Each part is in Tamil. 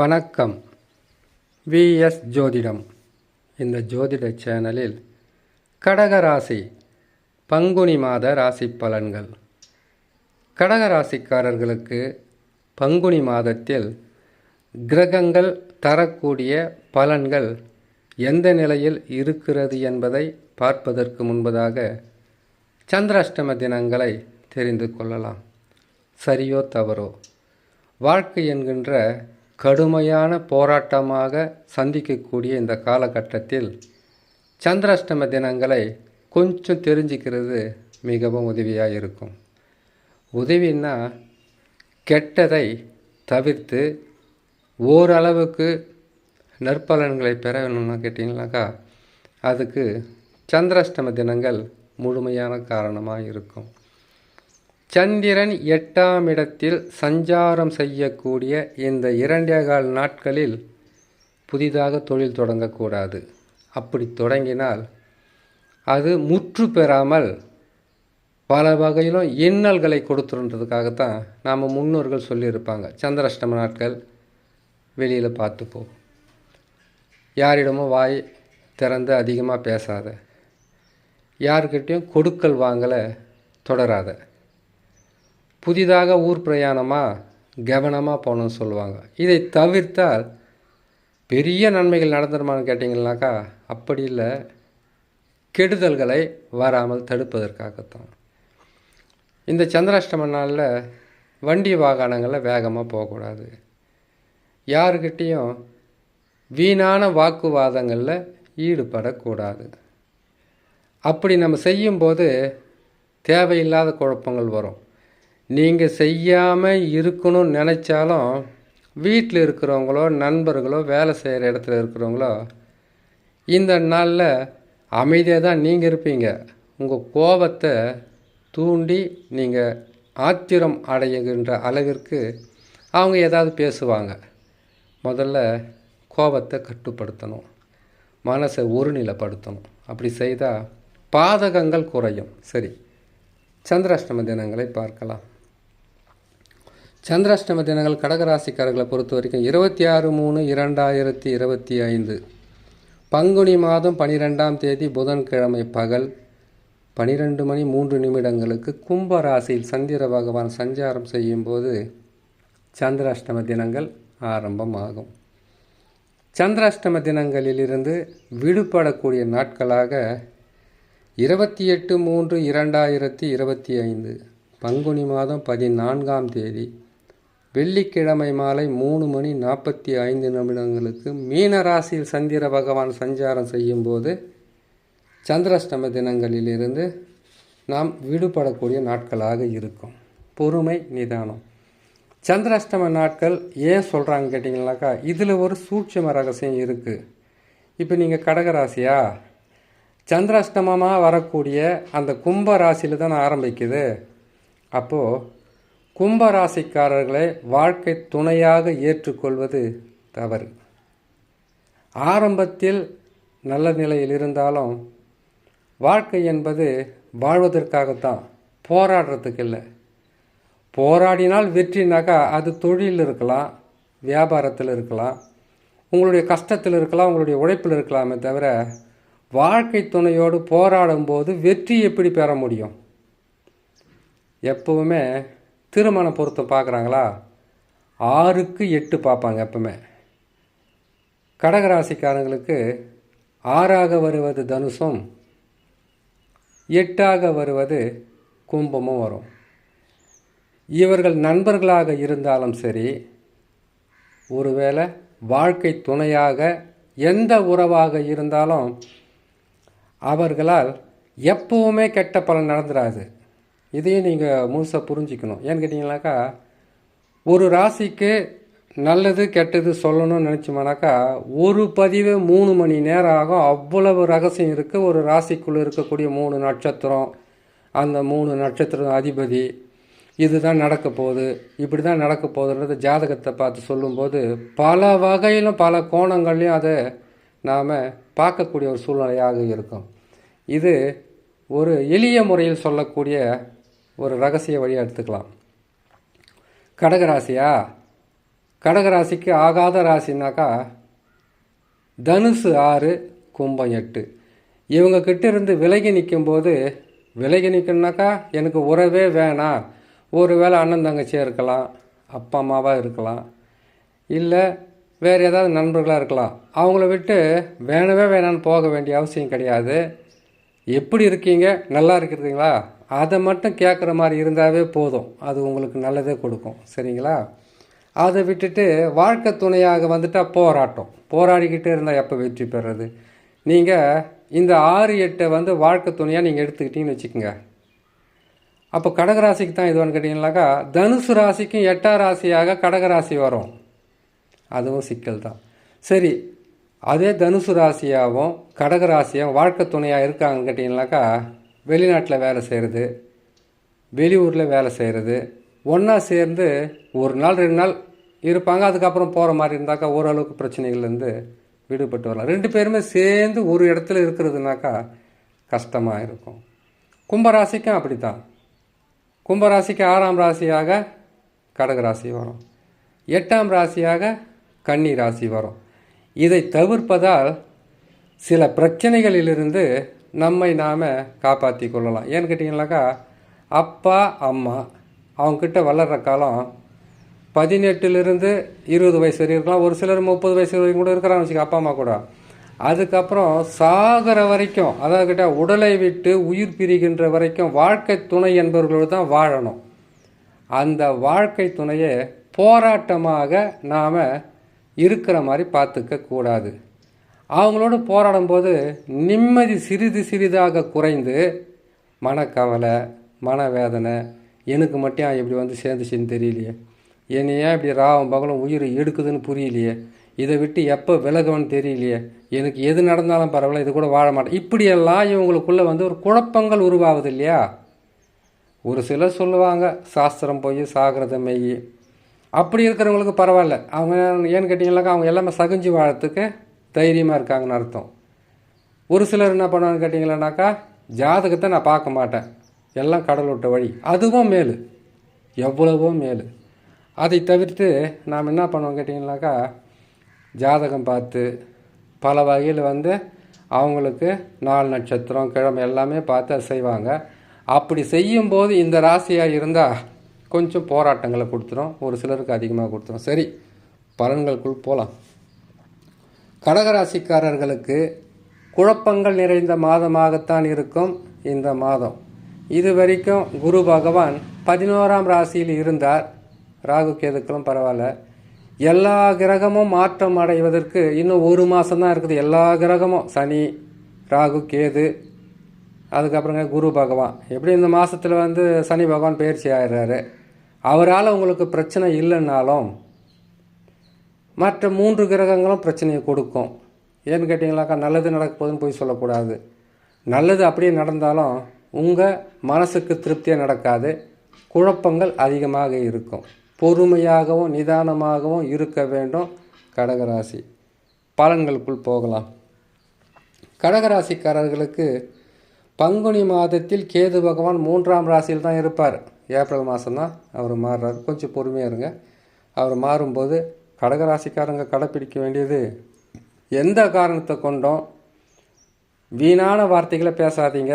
வணக்கம். விஎஸ் ஜோதிடம். இந்த ஜோதிட சேனலில் கடகராசி பங்குனி மாத ராசி பலன்கள். கடகராசிக்காரர்களுக்கு பங்குனி மாதத்தில் கிரகங்கள் தரக்கூடிய பலன்கள் எந்த நிலையில் இருக்கிறது என்பதை பார்ப்பதற்கு முன்பதாக சந்திராஷ்டம தினங்களை தெரிந்து கொள்ளலாம். சரியோ தவறோ. வாழ்க்கை என்கின்ற கடுமையான போராட்டமாக சந்திக்கக்கூடிய இந்த காலகட்டத்தில் சந்திராஷ்டம தினங்களை கொஞ்சம் தெரிஞ்சுக்கிறது மிகவும் உதவியாக இருக்கும் உதவின்னா கெட்டதை தவிர்த்து ஓரளவுக்கு நற்பலன்களை பெற வேணும்னா கேட்டிங்கனாக்கா அதுக்கு சந்திராஷ்டம தினங்கள் முழுமையான காரணமாக இருக்கும் சந்திரன் எட்டாம் இடத்தில் சஞ்சாரம் செய்யக்கூடிய இந்த இரண்டே கால் நாட்களில் புதிதாக தொழில் தொடங்கக்கூடாது. அப்படி தொடங்கினால் அது முற்று பெறாமல் பல வகையிலும் இன்னல்களை கொடுத்துருன்றதுக்காகத்தான் நாம் முன்னோர்கள் சொல்லியிருப்பாங்க. சந்திராஷ்டம நாட்கள் வெளியில் பார்த்துப்போம். யாரிடமும் வாய் திறந்து அதிகமாக பேசாத யார்கிட்டையும் கொடுக்கல் வாங்கலை தொடராத. புதிதாக ஊர் பிரயாணமாக கவனமாக போகணும்னு சொல்லுவாங்க. இதை தவிர்த்தால் பெரிய நன்மைகள் நடந்துருமான்னு கேட்டிங்கனாக்கா அப்படி இல்லை. கெடுதல்களை வராமல் தடுப்பதற்காகத்தான். இந்த சந்திராஷ்டம நாளில் வண்டி வாகனங்களில் வேகமாக போகக்கூடாது. யாருக்கிட்டேயும் வீணான வாக்குவாதங்களில் ஈடுபடக்கூடாது. அப்படி நம்ம செய்யும்போது தேவையில்லாத குழப்பங்கள் வரும். நீங்கள் செய்யாமல் இருக்கணும்னு நினச்சாலும் வீட்டில் இருக்கிறவங்களோ நண்பர்களோ வேலை செய்கிற இடத்துல இருக்கிறவங்களோ இந்த நாளில் அமைதியாக தான் நீங்கள் இருப்பீங்க. உங்கள் கோபத்தை தூண்டி நீங்கள் ஆத்திரம் அடையுகின்ற அளவிற்கு அவங்க ஏதாவது பேசுவாங்க. முதல்ல கோபத்தை கட்டுப்படுத்தணும். மனசை ஒருநிலைப்படுத்தணும். அப்படி செய்தால் பாதகங்கள் குறையும். சரி சந்திராஷ்டம தினங்களை பார்க்கலாம். சந்திராஷ்டம தினங்கள் கடகராசிக்காரர்களை பொறுத்த வரைக்கும் இருபத்தி ஆறு மூணு இரண்டாயிரத்தி இருபத்தி ஐந்து. பங்குனி மாதம் பனிரெண்டாம் தேதி புதன்கிழமை பகல் பனிரெண்டு மணி மூன்று நிமிடங்களுக்கு கும்ப ராசியில் சந்திர பகவான் சஞ்சாரம் செய்யும்போது சந்திராஷ்டம தினங்கள் ஆரம்பமாகும். சந்திராஷ்டம தினங்களிலிருந்து விடுபடக்கூடிய நாட்களாக இருபத்தி எட்டு மூன்று இரண்டாயிரத்தி இருபத்தி ஐந்து. பங்குனி மாதம் பதினான்காம் தேதி வெள்ளிக்கிழமை மாலை மூணு மணி நாற்பத்தி ஐந்து நிமிடங்களுக்கு மீன ராசியில் சந்திர பகவான் சஞ்சாரம் செய்யும்போது சந்திராஷ்டம தினங்களிலிருந்து நாம் விடுபடக்கூடிய நாட்களாக இருக்கும். பொறுமை நிதானம். சந்திராஷ்டம நாட்கள் ஏன் சொல்கிறாங்க கேட்டிங்கனாக்கா இதில் ஒரு சூட்சம ரகசியம் இருக்குது இப்போ நீங்கள் கடகராசியா சந்திராஷ்டமமாக வரக்கூடிய அந்த கும்ப ராசியில் தான் ஆரம்பிக்குது. அப்போது கும்பராசிக்காரர்களை வாழ்க்கை துணையாக ஏற்றுக்கொள்வது தவறு. ஆரம்பத்தில் நல்ல நிலையில் இருந்தாலும் வாழ்க்கை என்பது வாழ்வதற்காகத்தான் போராடுறதுக்கு இல்லை. போராடினால் வெற்றினாக்கா அது தொழிலில் இருக்கலாம் வியாபாரத்தில் இருக்கலாம் உங்களுடைய கஷ்டத்தில் இருக்கலாம் உங்களுடைய உழைப்பில் இருக்கலாமே தவிர வாழ்க்கை துணையோடு போராடும்போது வெற்றி எப்படி பெற முடியும்? எப்பவுமே திருமண பொருத்தம் பார்க்குறாங்களா? ஆறுக்கு எட்டு பார்ப்பாங்க எப்பவுமே. கடகராசிக்காரங்களுக்கு ஆறாக வருவது தனுஷும் எட்டாக வருவது கும்பமும் வரும். இவர்கள் நண்பர்களாக இருந்தாலும் சரி ஒருவேளை வாழ்க்கை துணையாக எந்த உறவாக இருந்தாலும் அவர்களால் எப்பவுமே கெட்ட பலன் நடந்துடாது இதையும் நீங்கள் முழுசாக புரிஞ்சிக்கணும். ஏன்னு கேட்டிங்கனாக்கா ஒரு ராசிக்கு நல்லது கெட்டது சொல்லணும்னு நினச்சோம்னாக்கா ஒரு பதிவு மூணு மணி நேரம் ஆகும். அவ்வளவு ரகசியம் இருக்குது ஒரு ராசிக்குள்ளே இருக்கக்கூடிய மூணு நட்சத்திரம் அந்த மூணு நட்சத்திரம் அதிபதி இதுதான் நடக்க போகுது. இப்படி தான் நடக்க போகுதுன்றது ஜாதகத்தை பார்த்து சொல்லும்போது பல வகையிலும் பல கோணங்கள்லையும் அதை நாம் பார்க்கக்கூடிய ஒரு சூழ்நிலையாக இருக்கும். இது ஒரு எளிய முறையில் சொல்லக்கூடிய ஒரு ரகசிய வழியாக எடுத்துக்கலாம். கடகராசியா? கடகராசிக்கு ஆகாத ராசினாக்கா தனுசு ஆறு கும்பம் எட்டு. இவங்க கிட்ட இருந்து விலகி நிற்கும்போது விலகி நிற்கணுனாக்கா எனக்கு உறவே வேணாம். ஒரு வேளை அண்ணன் தங்கச்சியாக இருக்கலாம் அப்பா அம்மாவாக இருக்கலாம். இல்லை வேறு ஏதாவது நண்பர்களாக இருக்கலாம். அவங்கள விட்டு வேணவே வேணான்னு போக வேண்டிய அவசியம் கிடையாது. எப்படி இருக்கீங்க? நல்லா இருக்கிறீங்களா அதை மட்டும் கேட்குற மாதிரி இருந்தாவே போதும். அது உங்களுக்கு நல்லதே கொடுக்கும். சரிங்களா? அதை விட்டுட்டு வாழ்க்கை துணையாக வந்துட்டால் போராட்டம். போராடிக்கிட்டே இருந்தால் எப்போ வெற்றி பெறுறது நீங்கள் இந்த ஆறு எட்டை வந்து வாழ்க்கை துணையாக நீங்கள் எடுத்துக்கிட்டீங்கன்னு வச்சுக்கோங்க. அப்போ கடகராசிக்கு தான் இதுவான்னு கேட்டிங்கனாக்கா தனுசு ராசிக்கும் எட்டாம் ராசியாக கடகராசி வரும். அதுவும் சிக்கல் தான். சரி அதே தனுசு ராசியாகவும் கடகராசியாகவும் வாழ்க்கை துணையாக இருக்காங்கன்னு கேட்டிங்கனாக்கா வெளிநாட்டில் வேலை செய்கிறது வெளியூரில் வேலை செய்கிறது ஒன்றா சேர்ந்து ஒரு நாள் ரெண்டு நாள் இருப்பாங்க. அதுக்கப்புறம் போகிற மாதிரி இருந்தாக்கா ஓரளவுக்கு பிரச்சனைகள்லேருந்து விடுபட்டு வரலாம். ரெண்டு பேருமே சேர்ந்து ஒரு இடத்துல இருக்கிறதுனாக்கா கஷ்டமாக இருக்கும். கும்பராசிக்கும் அப்படி தான் கும்பராசிக்கு ஆறாம் ராசியாக கடகராசி வரும். எட்டாம் ராசியாக கன்னி ராசி வரும். இதை தவிர்ப்பதால் சில பிரச்சனைகளிலிருந்து நம்மை நாம் காப்பாற்றி கொள்ளலாம். ஏன்னு கேட்டிங்கனாக்கா அப்பா அம்மா அவங்கக்கிட்ட வளர்கிற காலம் பதினெட்டுலேருந்து இருபது வயசு வரைக்கும் இருக்கலாம். ஒரு சிலர் முப்பது வயசு வரைக்கும் கூட இருக்கிறாங்க வச்சுக்க அப்பா அம்மா கூட. அதுக்கப்புறம் சாகிற வரைக்கும் அதாவது கிட்ட உடலை விட்டு உயிர் பிரிகின்ற வரைக்கும் வாழ்க்கை துணை என்பவர்களோடு தான் வாழணும். அந்த வாழ்க்கை துணையை போராட்டமாக நாம் இருக்கிற மாதிரி பார்த்துக்க கூடாது. அவங்களோட போராடும்போது நிம்மதி சிறிது சிறிதாக குறைந்து மனக்கவலை மனவேதனை எனக்கு மட்டும் இப்படி வந்து சேர்ந்துச்சின்னு தெரியலையே? என்னை ஏன் இப்படி ராவும் பகலும் உயிர் எடுக்குதுன்னு புரியலையே? இதை விட்டு எப்போ விலகுவன்னு தெரியலையே? எனக்கு எது நடந்தாலும் பரவாயில்ல இது கூட வாழ மாட்டேன். இப்படியெல்லாம் இவங்களுக்குள்ளே வந்து ஒரு குழப்பங்கள் உருவாகுது இல்லையா? ஒரு சிலர் சொல்லுவாங்க சாஸ்திரம் போய் சாகிறத மெய். அப்படி இருக்கிறவங்களுக்கு பரவாயில்ல. அவங்க ஏன்னு கேட்டிங்கனாக்கா அவங்க எல்லாமே சகிஞ்சு வாழறதுக்கு தைரியமாக இருக்காங்கன்னு அர்த்தம். ஒரு சிலர் என்ன பண்ணுவான்னு கேட்டிங்களானாக்கா ஜாதகத்தை நான் பார்க்க மாட்டேன். எல்லாம் கடல் விட்ட வழி. அதுவும் மேலு. எவ்வளவோ மேலு. அதை தவிர்த்து நாம் என்ன பண்ணுவோம் கேட்டிங்கனாக்கா ஜாதகம் பார்த்து பல வகையில் வந்து அவங்களுக்கு நாலு நட்சத்திரம் கிழமை எல்லாமே பார்த்து அதை செய்வாங்க. அப்படி செய்யும்போது இந்த ராசியாக இருந்தால் கொஞ்சம் போராட்டங்களை கொடுத்துரும். ஒரு சிலருக்கு அதிகமாக கொடுத்துரும். சரி பலன்களுக்குள் போகலாம் கடகராசிக்காரர்களுக்கு குழப்பங்கள் நிறைந்த மாதமாகத்தான் இருக்கும் இந்த மாதம். இது வரைக்கும் குரு பகவான் பதினோராம் ராசியில் இருந்தார். ராகு கேதுக்களும் பரவாயில்ல. எல்லா கிரகமும் மாற்றம் அடைவதற்கு இன்னும் ஒரு மாதம் தான் இருக்குது. எல்லா கிரகமும் சனி ராகு கேது அதுக்கப்புறங்க குரு பகவான். எப்படி இந்த மாதத்தில் வந்து சனி பகவான் பயிற்சி ஆயிடுறாரு? அவரால் உங்களுக்கு பிரச்சனை இல்லைன்னாலும் மற்ற மூன்று கிரகங்களும் பிரச்சனையை கொடுக்கும். ஏன்னு கேட்டிங்களாக்கா நல்லது நடக்க போகுதுன்னு போய் சொல்லக்கூடாது. நல்லது அப்படியே நடந்தாலும் உங்கள் மனசுக்கு திருப்தியாக நடக்காது. குழப்பங்கள் அதிகமாக இருக்கும். பொறுமையாகவும் நிதானமாகவும் இருக்க வேண்டும் கடகராசி. பலன்களுக்குள் போகலாம். கடகராசிக்காரர்களுக்கு பங்குனி மாதத்தில் கேது பகவான் மூன்றாம் ராசியில் தான் இருப்பார். ஏப்ரல் மாதம்தான் அவர் மாறுறார். கொஞ்சம் பொறுமையாக இருங்க. அவர் மாறும்போது கடகராசிக்காரங்க கடைப்பிடிக்க வேண்டியது எந்த காரணத்தை கொண்டும்? வீணான வார்த்தைகளை பேசாதீங்க.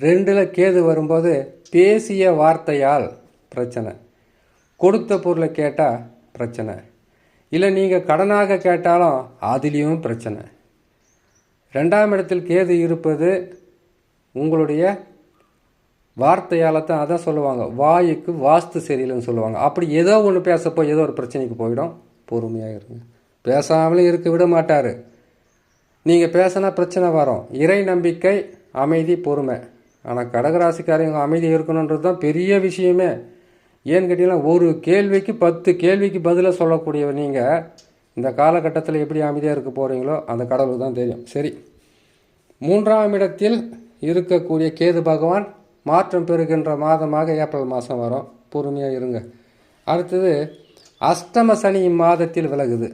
ரெண்டில் கேது வரும்போது பேசிய வார்த்தையால் பிரச்சனை. கொடுத்த பொருளை கேட்டால் பிரச்சனை. இல்லை நீங்கள் கடனாக கேட்டாலும் அதுலேயும் பிரச்சனை. ரெண்டாம் இடத்தில் கேது இருப்பது உங்களுடைய வார்த்தையால் தான் அதான் சொல்லுவாங்க. வாயுக்கு வாஸ்து சரியில்லைன்னு சொல்லுவாங்க. அப்படி ஏதோ ஒன்று பேசப்போ ஏதோ ஒரு பிரச்சனைக்கு போயிடும். பொறுமையாக இருங்க. பேசாமலே இருக்க விட மாட்டார். நீங்கள் பேசினா பிரச்சனை வரும். இறை நம்பிக்கை அமைதி பொறுமை. ஆனால் கடகராசிக்காரங்க அமைதி இருக்கணுன்றது தான் பெரிய விஷயமே. ஏன்னு கேட்டிங்கன்னா ஒரு கேள்விக்கு பத்து கேள்விக்கு பதிலாக சொல்லக்கூடியவர் நீங்கள் இந்த காலகட்டத்தில் எப்படி அமைதியாக இருக்க போகிறீங்களோ அந்த கடவுளுக்கு தான் தெரியும். சரி. மூன்றாம் இடத்தில் இருக்கக்கூடிய கேது பகவான் மாற்றம் பெறுகின்ற மாதமாக ஏப்ரல் மாதம் வரும். பொறுமையாக இருங்க. அடுத்தது அஷ்டம சனி இம்மாதத்தில் விலகுது.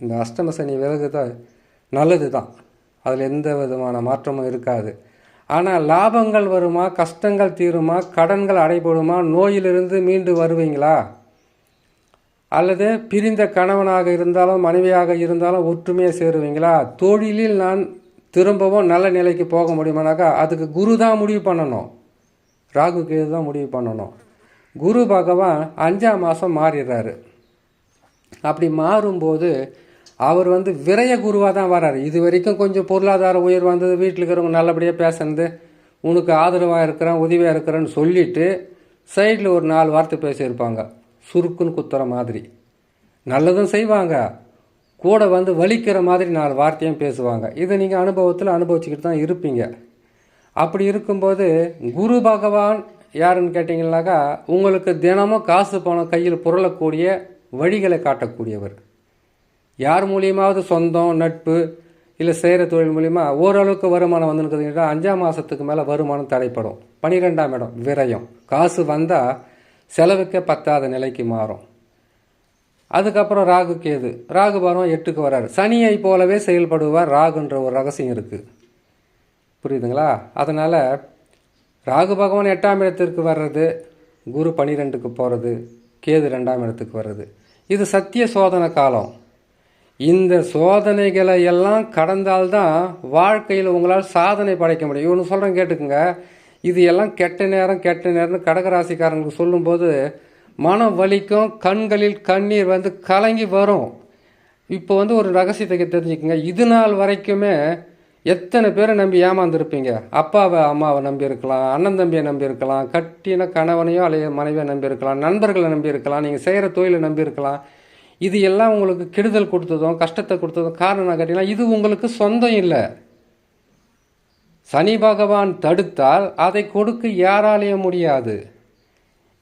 இந்த அஷ்டம சனி விலகுதா? நல்லது தான் அதில் எந்த விதமான மாற்றமும் இருக்காது. ஆனால் லாபங்கள் வருமா? கஷ்டங்கள் தீருமா? கடன்கள் அடைபடுமா? நோயிலிருந்து மீண்டு வருவீங்களா? அல்லது பிரிந்த கணவனாக இருந்தாலும் மனைவியாக இருந்தாலும் ஒற்றுமையாக சேருவீங்களா? தொழிலில் நான் திரும்பவும் நல்ல நிலைக்கு போக முடியுமானாக்கா அதுக்கு குரு தான் முடிவு பண்ணணும். ராகு கேது தான் முடிவு பண்ணணும். குரு பகவான் அஞ்சாம் மாதம் மாறிடுறாரு. அப்படி மாறும்போது அவர் வந்து விரைய குருவாக தான் வராரு இது வரைக்கும் கொஞ்சம் பொருளாதார உயர்வு வந்தது வீட்டில் இருக்கிறவங்க நல்லபடியாக பேசுனது உனக்கு ஆதரவாக இருக்கிறேன் உதவியாக இருக்கிறேன்னு சொல்லிட்டு சைடில் ஒரு நாலு வார்த்தை பேசியிருப்பாங்க. சுருக்குன்னு குத்துற மாதிரி. நல்லதும் செய்வாங்க. கூட வந்து வலிக்கிற மாதிரி நாலு வார்த்தையும் பேசுவாங்க. இதை நீங்கள் அனுபவத்தில் அனுபவிச்சுக்கிட்டு தான் இருப்பீங்க. அப்படி இருக்கும்போது குரு பகவான் யாருன்னு கேட்டிங்கன்னாக்கா உங்களுக்கு தினமும் காசு பணம் கையில் புரளக்கூடிய வழிகளை காட்டக்கூடியவர். யார் மூலியமாவது சொந்தம் நட்பு இல்லை செய்கிற தொழில் மூலிமா ஓரளவுக்கு வருமானம் வந்துருக்குதுங்கன்னா அஞ்சாம் மாதத்துக்கு மேலே வருமானம் தடைப்படும். பன்னிரெண்டாம் இடம் விரயம். காசு வந்தால் செலவுக்கே பத்தாத நிலைக்கு மாறும். அதுக்கப்புறம் ராகு கேது. ராகு பருவம் எட்டுக்கு வராரு சனியை போலவே செயல்படுவார். ராகுன்ற ஒரு ரகசியம் இருக்குது புரியுதுங்களா? அதனால் ராகு பகவான் எட்டாம் இடத்திற்கு வர்றது குரு பனிரெண்டுக்கு போகிறது கேது ரெண்டாம் இடத்துக்கு வர்றது. இது சத்திய சோதனை காலம். இந்த சோதனைகளை எல்லாம் கடந்தால்தான் வாழ்க்கையில் உங்களால் சாதனை படைக்க முடியும். இவனு சொல்கிறேன் கேட்டுக்குங்க. இது எல்லாம் கெட்ட நேரம் கெட்ட நேரம்னு கடகராசிக்காரங்களுக்கு சொல்லும்போது மனம் வலிக்கும் கண்களில் கண்ணீர் வந்து கலங்கி வரும். இப்போ வந்து ஒரு ரகசியத்தை தெரிஞ்சுக்கங்க. இது நாள் வரைக்குமே எத்தனை பேரை நம்பி ஏமாந்துருப்பீங்க? அப்பாவை அம்மாவை நம்பி இருக்கலாம் அண்ணன் தம்பியை நம்பி இருக்கலாம் கட்டின கணவனையோ அல்லது மனைவியை நம்பி இருக்கலாம் நண்பர்களை நம்பி இருக்கலாம் நீங்கள் செய்கிற தொழிலை நம்பி இருக்கலாம் இது எல்லாம் உங்களுக்கு கெடுதல் கொடுத்ததும் கஷ்டத்தை கொடுத்ததும் காரணம் கேட்டிங்கன்னா இது உங்களுக்கு சொந்தம் இல்லை. சனி பகவான் தடுத்தால் அதை கொடுக்க யாராலேயும் முடியாது.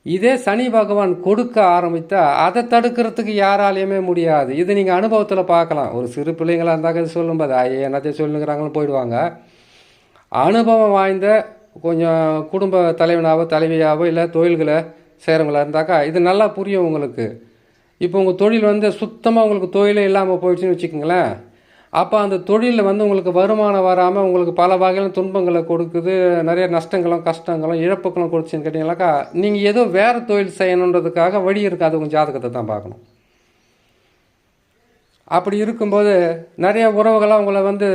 இதே சனி பகவான் கொடுக்க ஆரம்பித்தா அதை தடுக்கிறதுக்கு யாராலையுமே முடியாது. இது நீங்கள் அனுபவத்தில் பார்க்கலாம். ஒரு சிறு பிள்ளைங்களாக இருந்தாக்க சொல்லும்போது ஐயே என்னத்தையும் சொல்லுங்கிறாங்களும் போயிடுவாங்க. அனுபவம் வாய்ந்த கொஞ்சம் குடும்ப தலைவனாவோ தலைவியாவோ இல்லை தொழில்களை செய்கிறவங்களா இருந்தாக்கா இது நல்லா புரியும் உங்களுக்கு. இப்போ உங்கள் தொழில் வந்து சுத்தமாக உங்களுக்கு தொழிலே இல்லாமல் போயிடுச்சுன்னு வச்சுக்கோங்களேன். அப்போ அந்த தொழிலில் வந்து உங்களுக்கு வருமானம் வராமல் உங்களுக்கு பல வகையான துன்பங்களை கொடுக்குது நிறைய நஷ்டங்களும் கஷ்டங்களும் இழப்புகளும் கொடுச்சுன்னு கேட்டிங்கனாக்கா நீங்கள் ஏதோ வேறு தொழில் செய்யணுன்றதுக்காக வழி இருக்காது உங்கள் ஜாதகத்தை தான் பார்க்கணும். அப்படி இருக்கும்போது நிறைய உறவுகளாக உங்களை வந்து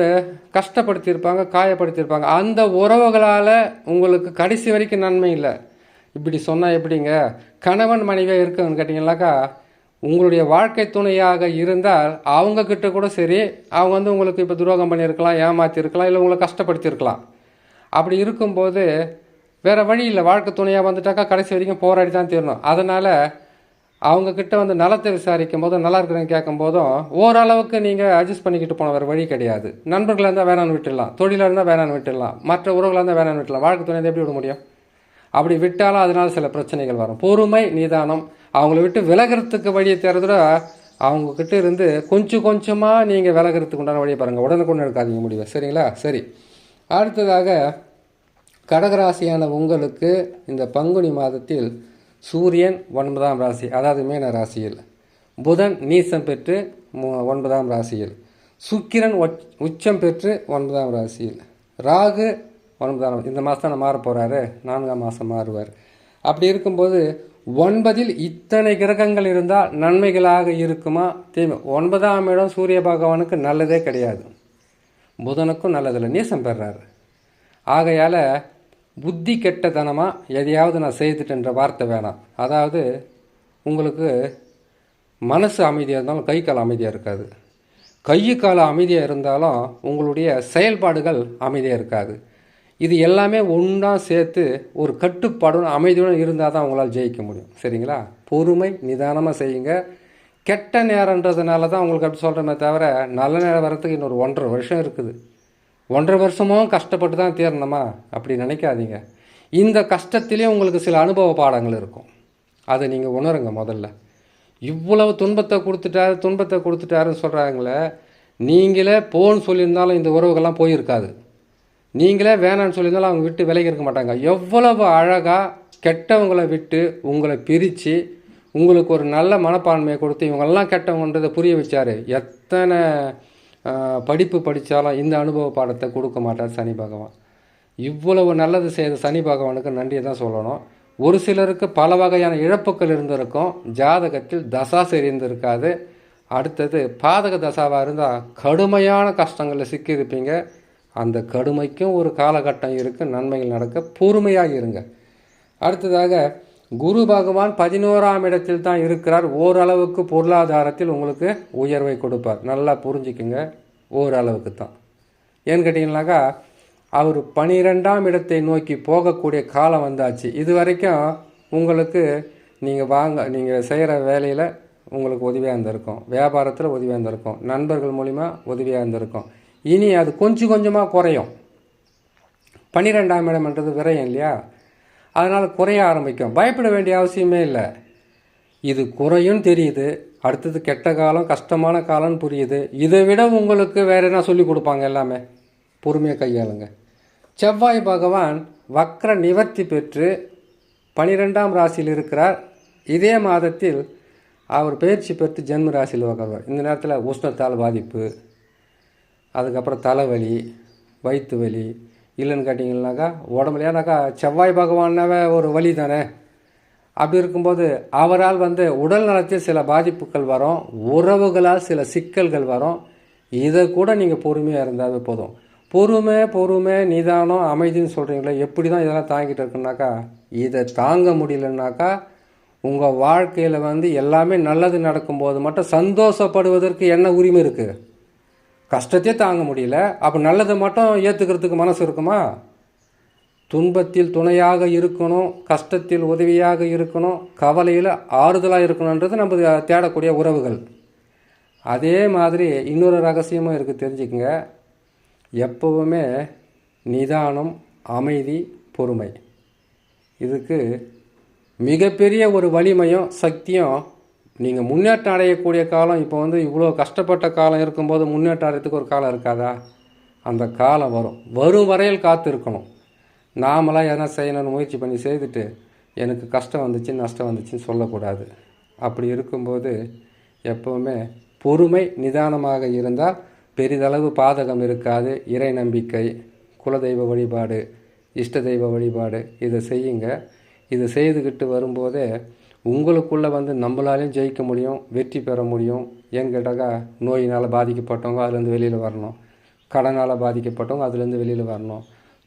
கஷ்டப்படுத்தியிருப்பாங்க காயப்படுத்தியிருப்பாங்க. அந்த உறவுகளால் உங்களுக்கு கடைசி வரைக்கும் நன்மை இல்லை. இப்படி சொன்னால் எப்படிங்க? கணவன் மனைவியாக இருக்குன்னு கேட்டிங்கனாக்கா உங்களுடைய வாழ்க்கை துணையாக இருந்தால் அவங்க கிட்ட கூட சரி அவங்க வந்து உங்களுக்கு இப்போ துரோகம் பண்ணியிருக்கலாம் ஏமாற்றிருக்கலாம் இல்லை உங்களை கஷ்டப்படுத்தியிருக்கலாம். அப்படி இருக்கும்போது வேறு வழி இல்லை. வாழ்க்கை துணையாக வந்துட்டாக்கா கடைசி வரைக்கும் போராடி தான் தீரணும். அதனால் அவங்க கிட்ட வந்து நலத்தை விசாரிக்கும் போதும் நல்லா இருக்கிறேன்னு கேட்கும் போதும் ஓரளவுக்கு நீங்கள் அட்ஜஸ்ட் பண்ணிக்கிட்டு போன வேறு வழி கிடையாது. நண்பர்களாக இருந்தால் வேணான்னு விட்டுடலாம். தொழிலாக இருந்தால் வேணான்னு விட்டுடலாம். மற்ற உறவுகளாக இருந்தால் வேணான்னு விட்டுடலாம். வாழ்க்கை துணை எப்படி விட முடியும்? அப்படி விட்டாலும் அதனால் சில பிரச்சனைகள் வரும். பொறுமை நிதானம். அவங்கள விட்டு விலகிறதுக்கு வழியை தேர்றதோட அவங்கக்கிட்ட இருந்து கொஞ்சம் கொஞ்சமாக நீங்கள் விலகிறதுக்கு உண்டான வழியை பாருங்கள் உடனுக்குடன் எடுக்காதீங்க முடிவை. சரிங்களா? சரி. அடுத்ததாக கடகராசியான உங்களுக்கு இந்த பங்குனி மாதத்தில் சூரியன் ஒன்பதாம் ராசி அதாவது மீன ராசியில். புதன் நீசம் பெற்று மு- ஒன்பதாம் ராசியில். சுக்கிரன் உச்சம் பெற்று ஒன்பதாம் ராசியில். ராகு ஒன்பதாம் இந்த மாதம் தான் மாற போகிறாரு நான்காம் மாதம் மாறுவார். அப்படி இருக்கும்போது ஒன்பதில் இத்தனை கிரகங்கள் இருந்தால் நன்மைகளாக இருக்குமா? தீமை. ஒன்பதாம் இடம் சூரிய பகவானுக்கு நல்லதே கிடையாது. புதனுக்கும் நல்லதில்லை. நீசம் பெறாரு. ஆகையால் புத்தி கெட்டதனமாக எதையாவது நான் செய்துட்டேன்ற வார்த்தை வேணாம். அதாவது உங்களுக்கு மனசு அமைதியாக இருந்தாலும் கை கால் அமைதியாக இருக்காது. கை கால் அமைதியாக இருந்தாலும் உங்களுடைய செயல்பாடுகள் அமைதியாக இருக்காது. இது எல்லாமே ஒன்றா சேர்த்து ஒரு கட்டுப்பாடும் அமைதியுடன் இருந்தால் தான் உங்களால் ஜெயிக்க முடியும். சரிங்களா? பொறுமை நிதானமாக செய்யுங்க. கெட்ட நேரன்றதுனால தான் உங்களுக்கு அப்படி சொல்கிறமே தவிர நல்ல நேரம் வரத்துக்கு இன்னொரு ஒன்றரை வருஷம் இருக்குது. ஒன்றரை வருஷமும் கஷ்டப்பட்டு தான் தீரணுமா? அப்படி நினைக்காதீங்க. இந்த கஷ்டத்திலே உங்களுக்கு சில அனுபவ பாடங்கள் இருக்கும். அதை நீங்கள் உணருங்க முதல்ல. இவ்வளவு துன்பத்தை கொடுத்துட்டாரு துன்பத்தை கொடுத்துட்டாருன்னு சொல்கிறாங்களே நீங்களே போன்னு சொல்லியிருந்தாலும் இந்த உறவுகள்லாம் போயிருக்காது. நீங்களே வேணான்னு சொல்லியிருந்தாலும் அவங்க விட்டு விலகி இருக்க மாட்டாங்க. எவ்வளவு அழகாக கெட்டவங்களை விட்டு உங்களை பிரித்து உங்களுக்கு ஒரு நல்ல மனப்பான்மையை கொடுத்து இவங்கெல்லாம் கெட்டவங்கன்றதை புரிய வச்சார். எத்தனை படிப்பு படித்தாலும் இந்த அனுபவ பாடத்தை கொடுக்க மாட்டார் சனி பகவான். இவ்வளவு நல்லது செய்த சனி பகவானுக்கு நன்றியை தான் சொல்லணும். ஒரு சிலருக்கு பல வகையான இழப்புகள் இருந்திருக்கும். ஜாதகத்தில் தசா சரிந்திருக்காது அடுத்தது பாதக தசாவாக இருந்தால் கடுமையான கஷ்டங்களில் சிக்கியிருப்பீங்க. அந்த கடுமைக்கும் ஒரு காலகட்டம் இருக்குது நன்மைகள் நடக்க பொறுமையாக இருங்க. அடுத்ததாக குரு பகவான் பதினோராம் இடத்தில் தான் இருக்கிறார். ஓரளவுக்கு பொருளாதாரத்தில் உங்களுக்கு உயர்வை கொடுப்பார். நல்லா புரிஞ்சுக்குங்க ஓரளவுக்கு தான். ஏன்னு கேட்டிங்கனாக்கா அவர் பனிரெண்டாம் இடத்தை நோக்கி போகக்கூடிய காலம் வந்தாச்சு. இது வரைக்கும் உங்களுக்கு நீங்கள் வாங்க நீங்கள் செய்கிற வேலையில் உங்களுக்கு உதவியாக இருந்திருக்கும். வியாபாரத்தில் உதவியாக இருந்திருக்கும். நண்பர்கள் மூலிமா உதவியாக இருந்திருக்கும். இனி அது கொஞ்சம் கொஞ்சமாக குறையும். பன்னிரெண்டாம் இடம்ன்றது விரயம் இல்லையா? அதனால் குறைய ஆரம்பிக்கும். பயப்பட வேண்டிய அவசியமே இல்லை. இது குறையும் தெரியுது. அடுத்தது கெட்ட காலம் கஷ்டமான காலம்னு புரியுது. இதை விட உங்களுக்கு வேற என்ன சொல்லி கொடுப்பாங்க எல்லாமே? பொறுமையாக கையாளுங்க. செவ்வாய் பகவான் வக்ர நிவர்த்தி பெற்று பனிரெண்டாம் ராசியில் இருக்கிறார். இதே மாதத்தில் அவர் பயிற்சி பெற்று ஜென்ம ராசியில் உட்காருவார் இந்த நேரத்தில் உஷ்ணத்தால் பாதிப்பு அதுக்கப்புறம் தலைவலி வயிற்று வலி இல்லைன்னு கேட்டிங்கன்னாக்கா உடம்புல ஏன்னாக்கா செவ்வாய் பகவானாவே ஒரு வலி தானே? அப்படி இருக்கும்போது அவரால் வந்து உடல் நலத்தில் சில பாதிப்புகள் வரும் உறவுகளால் சில சிக்கல்கள் வரும். இதை கூட நீங்கள் பொறுமையாக இருந்தாவே போதும். பொறுமை பொறுமை நிதானம் அமைதின்னு சொல்கிறீங்களே எப்படி தான் இதெல்லாம் தாங்கிட்டு இருக்குனாக்கா இதை தாங்க முடியலன்னாக்கா உங்கள் வாழ்க்கையில் வந்து எல்லாமே நல்லது நடக்கும்போது மட்டும் சந்தோஷப்படுவதற்கு என்ன உரிமை இருக்குது கஷ்டத்தையே தாங்க முடியல. அப்போ நல்லதை மட்டும் ஏற்றுக்கிறதுக்கு மனசு இருக்குமா? துன்பத்தில் துணையாக இருக்கணும் கஷ்டத்தில் உதவியாக இருக்கணும் கவலையில் ஆறுதலாக இருக்கணுன்றது நம்ம தேடக்கூடிய உறவுகள். அதே மாதிரி இன்னொரு ரகசியமும் இருக்குது தெரிஞ்சுக்கங்க. எப்போவுமே நிதானம் அமைதி பொறுமை. இதுக்கு மிகப்பெரிய ஒரு வலிமையும் சக்தியும் நீங்கள் முன்னேற்றம் அடையக்கூடிய காலம் இப்போ வந்து இவ்வளோ கஷ்டப்பட்ட காலம் இருக்கும்போது முன்னேற்றம் அடையத்துக்கு ஒரு காலம் இருக்காதா? அந்த காலம் வரும். வரும் வரையில் காத்து இருக்கணும் நாமளாக எதனா செய்யணும்னு முயற்சி பண்ணி செய்துட்டு எனக்கு கஷ்டம் வந்துச்சு நஷ்டம் வந்துச்சுன்னு சொல்லக்கூடாது. அப்படி இருக்கும்போது எப்போவுமே பொறுமை நிதானமாக இருந்தால் பெரிதளவு பாதகம் இருக்காது. இறை நம்பிக்கை குலதெய்வ வழிபாடு இஷ்ட தெய்வ வழிபாடு இதை செய்யுங்க. இதை செய்துக்கிட்டு வரும்போதே உங்களுக்குள்ளே வந்து நம்மளாலையும் ஜெயிக்க முடியும் வெற்றி பெற முடியும். ஏன்னு கேட்டாக்கா நோயினால் பாதிக்கப்பட்டவங்க அதுலேருந்து வெளியில் வரணும். கடனால் பாதிக்கப்பட்டவங்க அதுலேருந்து வெளியில் வரணும்.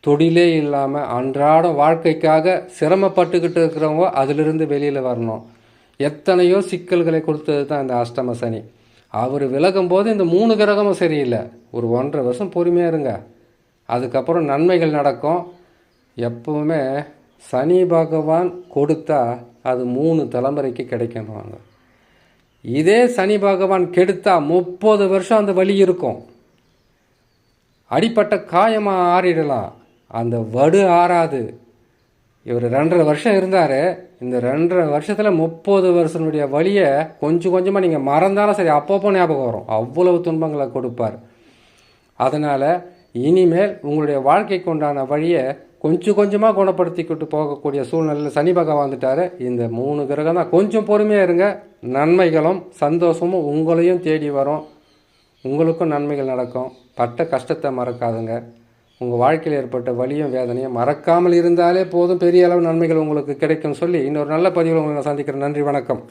தொழிலே இல்லாமல் அன்றாடம் வாழ்க்கைக்காக சிரமப்பட்டுக்கிட்டு இருக்கிறவங்க அதிலிருந்து வெளியில் வரணும். எத்தனையோ சிக்கல்களை கொடுத்தது தான் இந்த அஷ்டம சனி. அவர் விலகும் போது இந்த மூணு கிரகமும் சரியில்லை. ஒரு ஒன்றரை வருஷம் பொறுமையாக இருங்க. அதுக்கப்புறம் நன்மைகள் நடக்கும். எப்பவுமே சனி பகவான் கொடுத்தா அது மூணு தலைமுறைக்கு கிடைக்கணுவாங்க இதே சனி பகவான் கெடுத்தா முப்பது வருஷம் அந்த வலி இருக்கும். அடிப்பட்ட காயமாக ஆறிடலாம். அந்த வடு ஆறாது. இவர் ரெண்டரை வருஷம் இருந்தார். இந்த ரெண்டரை வருஷத்தில் முப்பது வருஷனுடைய வழியை கொஞ்சம் கொஞ்சமாக நீங்கள் மறந்தாலும் சரி அப்பப்போ ஞாபகம் வரும். அவ்வளவு துன்பங்களை கொடுப்பார். அதனால் இனிமேல் உங்களுடைய வாழ்க்கைக்கு உண்டான வழியை கொஞ்சம் கொஞ்சமாக குணப்படுத்திக்கிட்டு போகக்கூடிய சூழ்நிலையில் சனி பகவான் வந்துட்டார். இந்த மூணு கிரகம் தான். கொஞ்சம் பொறுமையாக இருங்க. நன்மைகளும் சந்தோஷமும் உங்களையும் தேடி வரும். உங்களுக்கும் நன்மைகள் நடக்கும். பட்ட கஷ்டத்தை மறக்காதுங்க. உங்கள் வாழ்க்கையில் ஏற்பட்ட வலியும் வேதனையும் மறக்காமல் இருந்தாலே போதும். பெரிய அளவு நன்மைகள் உங்களுக்கு கிடைக்கும் சொல்லி இன்னொரு நல்ல பதிவில் உங்களை நான் சந்திக்கிறேன். நன்றி வணக்கம்.